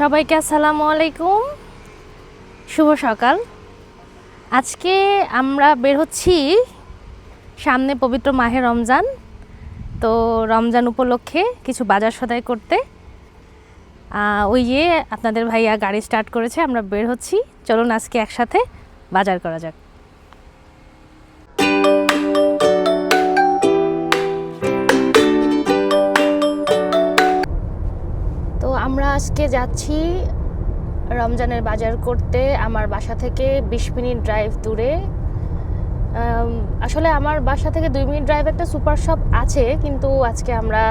সবাইকে আসসালামু আলাইকুম। শুভ সকাল। আজকে আমরা বের হচ্ছি সামনে পবিত্র মাহে রমজান। তো রমজান উপলক্ষে কিছু বাজার সদাই করতে। ওই ইয়ে আপনাদের ভাইয়া গাড়ি স্টার্ট করেছে, আমরা বের হচ্ছি। চলুন আজকে একসাথে বাজার করা যাক। আজকে যাচ্ছি রমজানের বাজার করতে আমার বাসা থেকে বিশ মিনিট ড্রাইভ দূরে। আসলে আমার বাসা থেকে দুই মিনিট ড্রাইভ একটা সুপার শপ আছে, কিন্তু আজকে আমরা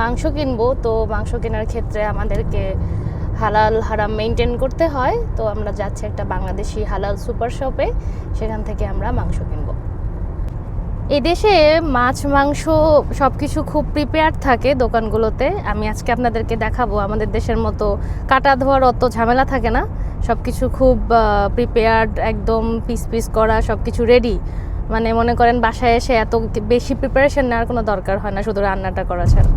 মাংস কিনবো। তো মাংস কেনার ক্ষেত্রে আমাদেরকে হালাল, হারাম মেনটেন করতে হয়। তো আমরা যাচ্ছি একটা বাংলাদেশি হালাল সুপার শপে সেখান থেকে আমরা মাংস কিনবো। এদেশে মাছ, মাংস সব কিছু খুব প্রিপেয়ার থাকে দোকানগুলোতে। আমি আজকে আপনাদেরকে দেখাবো, আমাদের দেশের মতো কাটা ধোয়ার অত ঝামেলা থাকে না। সব কিছু খুব প্রিপেয়ার্ড একদম পিস পিস করা সব কিছু রেডি মানে মনে করেন বাসায় এসে এত বেশি প্রিপারেশন নেওয়ার কোনো দরকার হয় না, শুধু রান্নাটা করা ছাড়া।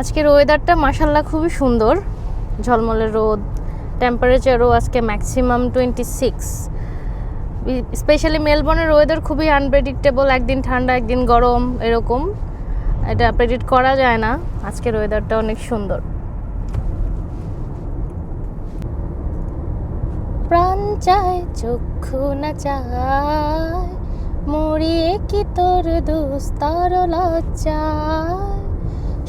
আজকের ওয়েদারটা মাসাল্লাহ খুবই সুন্দর। ঝলমলে রোদ। টেম্পারেচারও আজকে ম্যাক্সিমাম টোয়েন্টি সিক্স স্পেশালি মেলবোর্নের ওয়েদার খুবই আনপ্রেডিক্টেবল একদিন ঠান্ডা, একদিন গরম, এরকম। এটা প্রেডিক্ট করা যায় না। আজকের ওয়েদারটা অনেক সুন্দর। প্রাণ চায়, চক্ষু না চায়, মরিয়ে কি তোর দুস্তর লজ্জায়?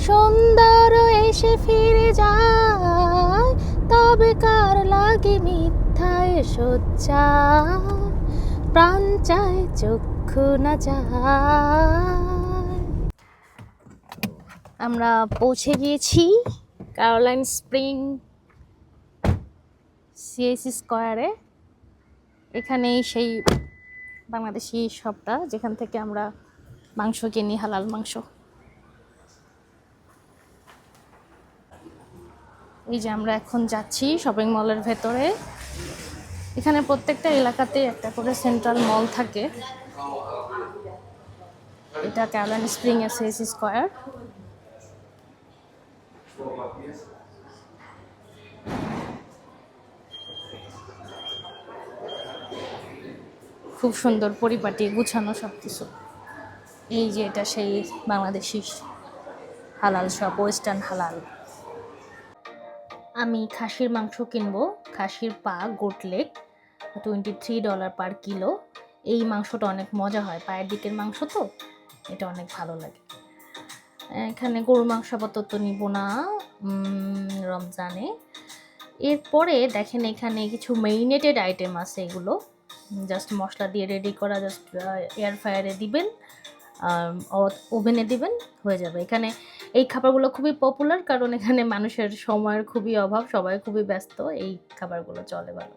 সুন্দর এসে ফিরে যায়, তবে কার লাগে মিথ্যায় সজ্জায় প্রাণ চায়, চক্ষু না যায় আমরা পৌঁছে গিয়েছি ক্যারোলাইন স্প্রিং সিএসি স্কোয়ারে এখানেই সেই বাংলাদেশি শপটা যেখান থেকে আমরা মাংস কিনি, হালাল মাংস। এই যে আমরা এখন যাচ্ছি শপিং মলের ভেতরে। এখানে প্রত্যেকটা এলাকাতে একটা করে সেন্ট্রাল মল থাকে। এটা ক্যারোলাইন স্প্রিং এর সিএসি স্কোয়ার খুব সুন্দর পরিপাটি, গুছানো সব কিছু এই যে এটা সেই বাংলাদেশি হালাল সব ওয়েস্টার্ন হালাল। আমি খাসির মাংস কিনবো, খাসির পা goat leg twenty three dollar per kilo এই মাংসটা অনেক মজা হয়, পায়ের দিকের মাংস তো, এটা অনেক ভালো লাগে। এখানে গরু মাংস আপাতত নিব না রমজানে। এরপরে দেখেন এখানে কিছু মেরিনেটেড আইটেম আছে এগুলো। জাস্ট মশলা দিয়ে রেডি করা জাস্ট এয়ার ফ্রায়ারে দিবেন ওভেনে দিবেন, হয়ে যাবে। এখানে এই খাবারগুলো খুবই পপুলার কারণ এখানে মানুষের সময়ের খুবই অভাব, সবাই খুবই ব্যস্ত, এই খাবারগুলো চলে ভালো।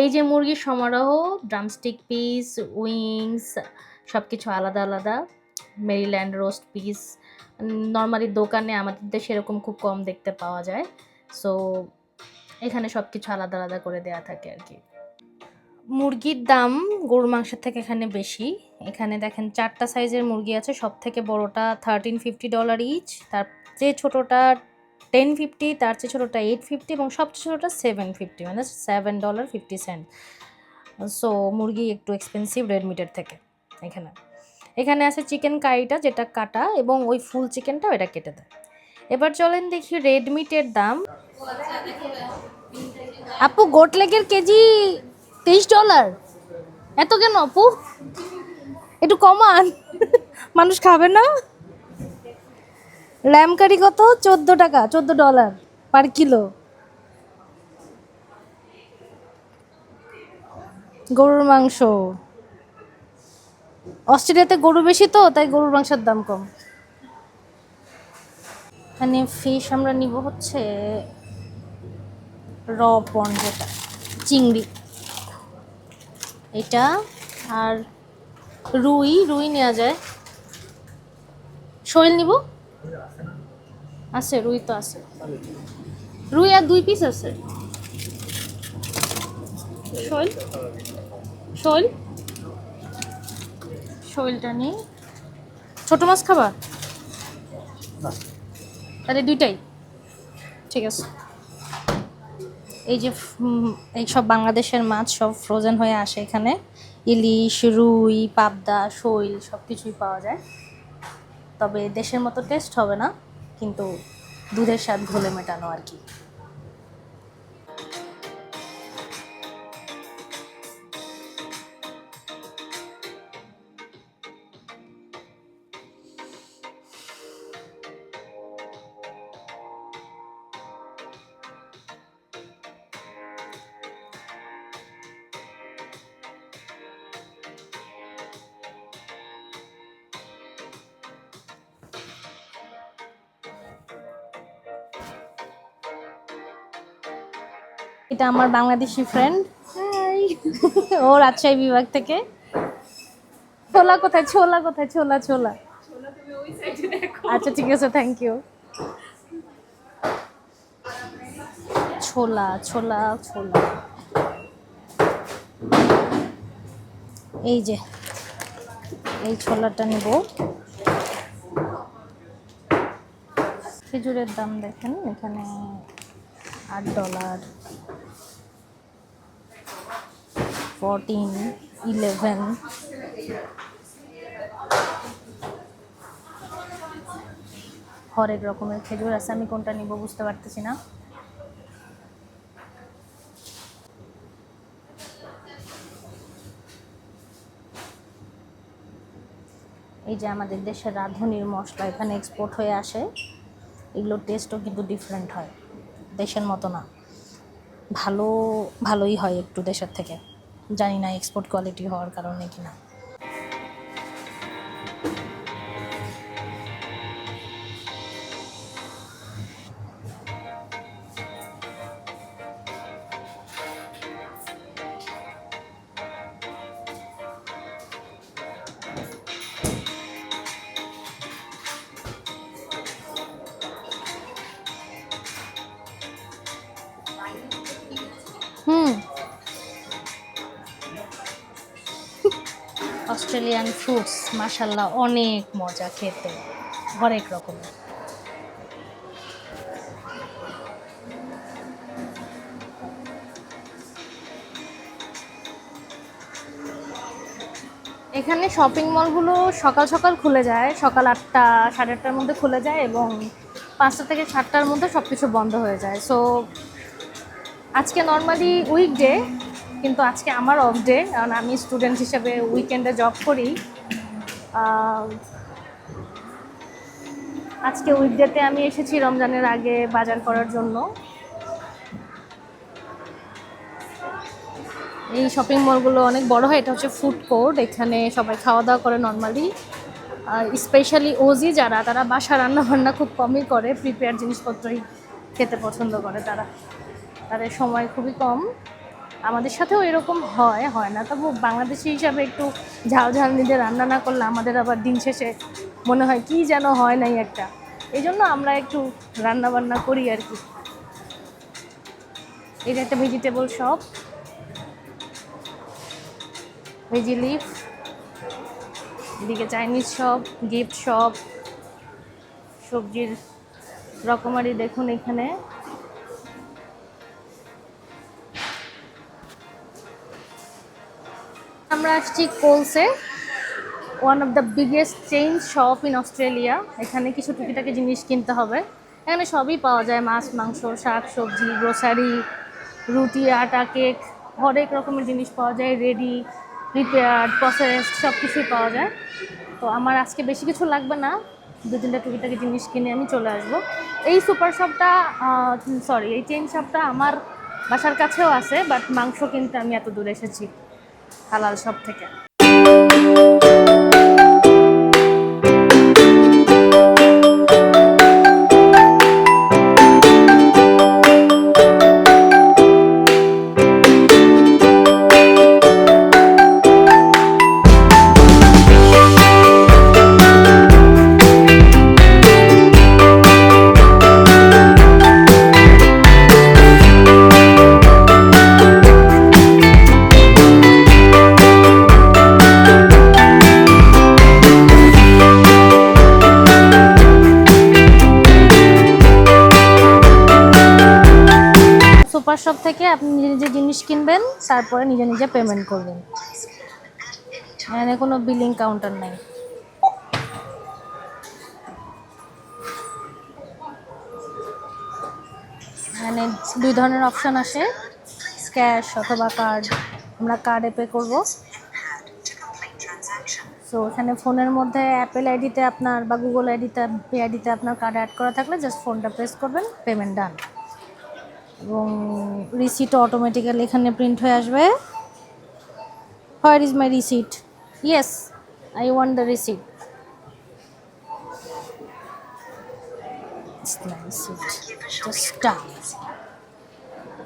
এই যে মুরগির সমারোহ ড্রামস্টিক পিস উইংস সব কিছু আলাদা আলাদা মেরিল্যান্ড রোস্ট পিস নর্মালি দোকানে আমাদের দেশে এরকম খুব কম দেখতে পাওয়া যায়। সো এখানে সব কিছু আলাদা আলাদা করে দেয়া থাকে আর কি। মুরগির দাম গরুর মাংসের থেকে এখানে বেশি। এখানে দেখেন চারটা সাইজের মুরগি আছে সব থেকে বড়োটা থার্টিন ফিফটি ডলার ইচ তার চেয়ে ছোটোটা টেন ফিফটি তার চেয়ে ছোটোটা এইট ফিফটি এবং সবচেয়ে ছোটোটা সেভেন ফিফটি মানে seven dollar fifty cent so মুরগি একটু এক্সপেন্সিভ রেড মিটের থেকে এখানে। এখানে আছে চিকেন কারিটা যেটা কাটা এবং ওই ফুল চিকেনটাও এটা কেটে দেয়। এবার চলেন দেখি রেড মিটের দাম। আপু গোট লেগের কেজি তেইশ ডলার? এত কেন আপু একটু কমান। মানুষ খাবে না? ল্যাম কারি কত? চোদ্দ টাকা, চোদ্দ ডলার পার কিলো। গরুর মাংস। অস্ট্রেলিয়াতে গরু বেশি তো, তাই গরুর মাংসের দাম কম। এখানে ফিশ আমরা নিব হচ্ছে র পন যেটা চিংড়ি। এটা আর রুই রুই নেওয়া যায়। শৈল নিব? আছে রুই তো আছে। রুই আর দুই পিস আছে। শৈল? শৈল? শৈলটা নেই। ছোট মাছ খাবার তাহলে দুইটাই। ঠিক আছে। এই যে এই সব বাংলাদেশের মাছ সব ফ্রোজেন হয়ে আসে এখানে। ইলিশ, রুই, পাবদা, শৈল সব কিছুই পাওয়া যায়। তবে দেশের মতো টেস্ট হবে না, কিন্তু দুধের স্বাদ ঘোলে মেটানো আর কি। এটা আমার বাংলাদেশি ফ্রেন্ড ও রাজশাহী বিভাগ থেকে। ছোলা কোথায়? ছোলা কোথায়? ছোলা ছোলা। আচ্ছা ঠিক আছে থ্যাংক ইউ ছোলা ছোলা ছোলা। এই যে, এই ছোলাটা নেব। খেজুরের দাম দেখেন, এখানে আট ডলার ফোরটিন ইলেভেন হরেক রকমের খেজুর আছে, আমি কোনটা নিব বুঝতে পারতেছি না। এই যে আমাদের দেশের রাঁধুনির মশলা এখানে এক্সপোর্ট হয়ে আসে, এগুলোর টেস্টও কিন্তু ডিফারেন্ট হয়, দেশের মতো না। ভালো, ভালোই হয় একটু দেশের থেকে। জানি না এক্সপোর্ট কোয়ালিটি হওয়ার কারণে কিনা। হুম। অস্ট্রেলিয়ান ফ্রুটস মাসাল্লাহ অনেক মজা খেতে। হরেক রকমের এখানে শপিং মলগুলো সকাল সকাল খুলে যায়। সকাল আটটা, সাড়ে আটটার মধ্যে খুলে যায় এবং পাঁচটা থেকে সাতটার মধ্যে সব কিছু বন্ধ হয়ে যায়। সো আজকে নর্মালি উইকডে কিন্তু আজকে আমার অফ ডে কারণ আমি স্টুডেন্ট হিসেবে উইকেন্ডে জব করি। আজকে উইকডেতে আমি এসেছি রমজানের আগে বাজার করার জন্য। এই শপিং মলগুলো অনেক বড় হয়, এটা হচ্ছে ফুড কোর্ট এখানে সবাই খাওয়া দাওয়া করে নর্মালি আর স্পেশালি ওজি যারা, তারা বাসা রান্না বান্না খুব কমই করে প্রিপেয়ার জিনিসপত্রই খেতে পছন্দ করে তারা। তাদের সময় খুবই কম। আমাদের সাথেও এরকম হয় হয় না। তবু বাংলাদেশি হিসাবে একটু ঝাল ঝাল নিজে রান্না না করলে আমাদের আবার দিন শেষে মনে হয় কি যেন হয় নাই একটা। এই জন্য আমরা একটু রান্না বান্না করি আর কি। এটা একটা ভেজিটেবল শপ ভেজি লিফ এদিকে চাইনিজ শপ গিফট শপ সবজির রকমারি দেখুন এখানে। আমরা আসছি কোলসে one of the biggest chain shop in Australia এখানে কিছু টুকিটাকি জিনিস কিনতে হবে। এখানে সবই পাওয়া যায়, মাছ, মাংস, শাক, সবজি গ্রোসারি রুটি, আটা কেক হরেক রকমের জিনিস পাওয়া যায় রেডি প্রিপেয়ার্ড প্রসেসড সব কিছুই পাওয়া যায়। তো আমার আজকে বেশি কিছু লাগবে না, দু তিনটা টুকিটাকি জিনিস কিনে আমি চলে আসব। এই সুপার শপটা সরি এই চেইন শপটা আমার বাসার কাছেও আছে বাট মাংস কিনতে আমি এত দূরে এসেছি। হালাল সব থেকে। সুপার শপ থেকে আপনি নিজে নিজে জিনিস কিনবেন, তারপরে নিজে নিজে পেমেন্ট করবেন। এখানে কোনো বিলিং কাউন্টার নাই। এখানে দুই ধরনের অপশান আসে ক্যাশ অথবা কার্ড আমরা কার্ডে পে করব। সো এখানে ফোনের মধ্যে অ্যাপেল আইডিতে আপনার বা গুগল আইডিতে পে আইডিতে আপনার কার্ড অ্যাড করা থাকলে জাস্ট ফোনটা প্রেস করবেন পেমেন্ট ডান এবং রিসিট অটোমেটিক্যালি এখানে প্রিন্ট হয়ে আসবে। Where is my receipt yes I want the receipt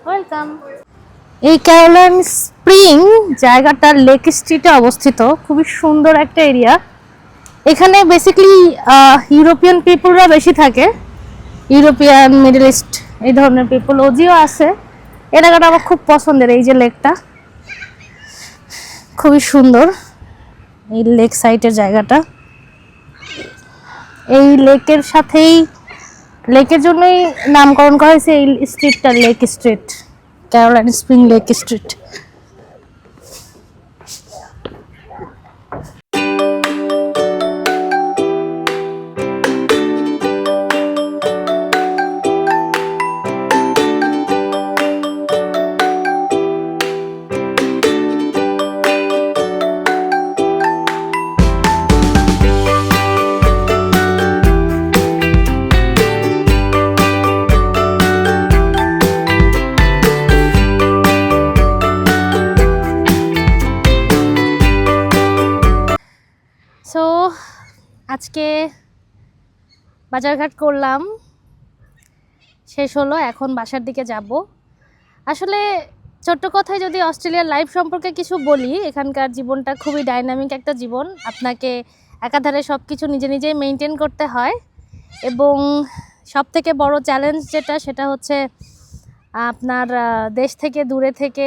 welcome এই ক্যারোলাইন স্প্রিং জায়গাটা লেক স্ট্রিটে অবস্থিত। খুবই সুন্দর একটা এরিয়া এখানে বেসিক্যালি ইউরোপিয়ান পিপুলরা বেশি থাকে। ইউরোপিয়ান মিডল ইস্ট এই ধরনের পিপল ওজিও আছে। এলাকাটা আমার খুব পছন্দের, এই যে লেকটা। খুবই সুন্দর। এই লেক সাইডের জায়গাটা। এই লেকের সাথেই, লেকের জন্যই নামকরণ করা হয়েছে এই স্ট্রিটটা lake street Caroline spring lake street আজকে বাজারঘাট করলাম। শেষ হলো, এখন বাসার দিকে যাব। আসলে ছোট্ট কথায় যদি অস্ট্রেলিয়ার লাইফ সম্পর্কে কিছু বলি, এখানকার জীবনটা খুবই ডাইনামিক একটা জীবন। আপনাকে একাধারে সব কিছু নিজে নিজেই মেনটেন করতে হয় এবং সব থেকে বড় চ্যালেঞ্জ যেটা, সেটা হচ্ছে আপনার দেশ থেকে দূরে থেকে,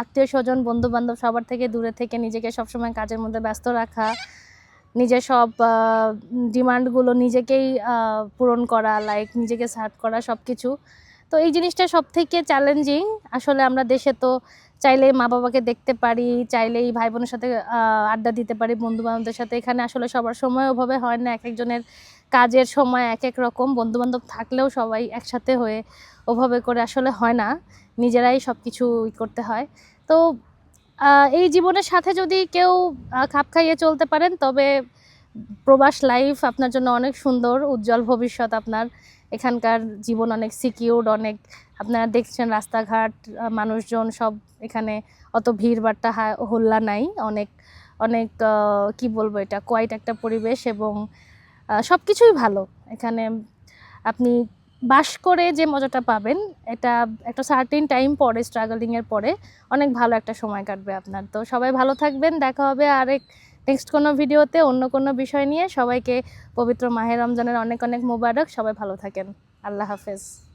আত্মীয় স্বজন বন্ধু বান্ধব সবার থেকে দূরে থেকে নিজেকে সবসময় কাজের মধ্যে ব্যস্ত রাখা। নিজের সব ডিমান্ডগুলো নিজেকেই পূরণ করা লাইক নিজেকে সার্ভ করা সব কিছু তো এই জিনিসটা সব থেকে চ্যালেঞ্জিং আসলে আমরা দেশে তো চাইলেই মা বাবাকে দেখতে পারি, চাইলেই ভাই বোনের সাথে আড্ডা দিতে পারি বন্ধু বান্ধবদের সাথে। এখানে আসলে সবার সময় ওভাবে হয় না এক একজনের কাজের সময় এক এক রকম। বন্ধু বান্ধব থাকলেও সবাই একসাথে হয়ে ওভাবে করে আসলে হয় না। নিজেরাই সব কিছু করতে হয়। তো এই জীবনের সাথে যদি কেউ খাপ খাইয়ে চলতে পারেন, তবে প্রবাস লাইফ আপনার জন্য অনেক সুন্দর, উজ্জ্বল ভবিষ্যৎ আপনার। এখানকার জীবন অনেক সিকিউরড অনেক, আপনারা দেখছেন রাস্তাঘাট মানুষজন সব এখানে অত ভিড় বাট্টা হল্লা নাই। অনেক অনেক কি বলব এটা কোয়াইট একটা পরিবেশ এবং সব কিছুই ভালো। এখানে আপনি বাস করে যে মজাটা পাবেন, এটা একটা সার্টিন টাইম পরে স্ট্রাগলিংয়ের পরে, অনেক ভালো একটা সময় কাটবে আপনার। তো সবাই ভালো থাকবেন, দেখা হবে আরেক নেক্সট কোনো ভিডিওতে, অন্য কোনো বিষয় নিয়ে। সবাইকে পবিত্র মাহের রমজানের অনেক অনেক মোবারক, সবাই ভালো থাকেন। আল্লাহ হাফেজ।